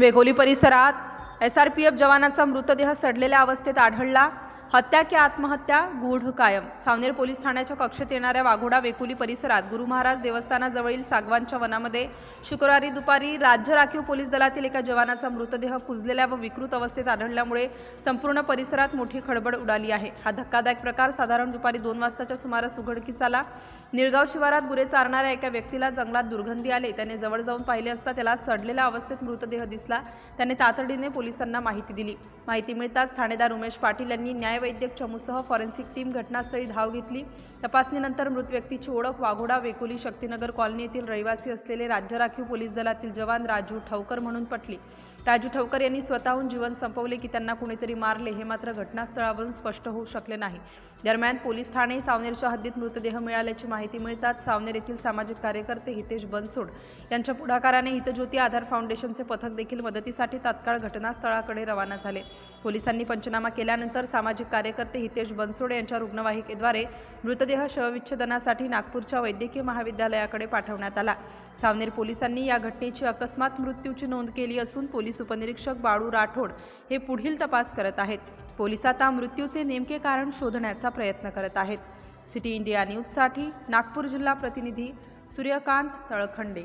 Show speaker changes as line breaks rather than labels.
वेगोली परिसरात S R P F जवानाचा मृतदेह सडलेल्या अवस्थेत आढळला. हत्या की आत्महत्या गूढ कायम. सावनेर पोलीस ठाण्याच्या कक्षेत येणाऱ्या वाघोडा वेकुली परिसरात गुरु महाराज देवस्थानाजवळील सागवानच्या वनामध्ये शुक्रवारी दुपारी राज्य राखीव पोलीस दलातील एका जवानाचा मृतदेह कुजलेल्या व विकृत अवस्थेत आढळल्यामुळे संपूर्ण परिसरात मोठी खळबळ उडाली आहे. हा धक्कादायक प्रकार साधारण दुपारी दोन वाजताच्या सुमारास उघडकीस आला निळगाव शिवारात गुरे चारणाऱ्या एका व्यक्तीला जंगलात दुर्गंधी आले. त्याने जवळ जाऊन पाहिले असता त्याला सडलेल्या अवस्थेत मृतदेह दिसला. त्याने तातडीने पोलिसांना माहिती दिली. माहिती मिळताच ठाणेदार उमेश पाटील यांनी न्याय न्यायवैद्यक चमूसह फॉरेन्सिक टीम घटनास्थळी धाव घेतली. तपासणीनंतर मृत व्यक्तीची ओळख वाघोडा वेकोली शक्तीनगर कॉलनी येथील रहिवासी असलेले राज्य राखीव पोलीस दलातील जवान राजू ठवकर म्हणून पटली. राजू ठवकर यांनी स्वतःहून जीवन संपवले की त्यांना कुणीतरी मारले हे मात्र घटनास्थळावरून स्पष्ट होऊ शकले नाही. दरम्यान पोलीस ठाणे सावनेरच्या हद्दीत मृतदेह मिळाल्याची माहिती मिळताच सावनेर येथील सामाजिक कार्यकर्ते हितेश बनसोड यांच्या पुढाकाराने हितज्योती आधार फाउंडेशनचे पथक देखील मदतीसाठी तात्काळ घटनास्थळाकडे रवाना झाले. पोलिसांनी पंचनामा केल्यानंतर सामाजिक कार्यकर्ते हितेश बनसोडे यांच्या रुग्णवाहिकेद्वारे मृतदेह शवविच्छेदनासाठी नागपूरच्या वैद्यकीय महाविद्यालयाकडे पाठवण्यात आला. सावनेर पोलिसांनी या घटनेची अकस्मात मृत्यूची नोंद केली असून पोलीस उपनिरीक्षक बाळू राठोड हे पुढील तपास करत आहेत. पोलीस आता मृत्यूचे नेमके कारण शोधण्याचा प्रयत्न करत आहेत. सिटी इंडिया न्यूजसाठी नागपूर जिल्हा प्रतिनिधी सूर्यकांत तळखंडे.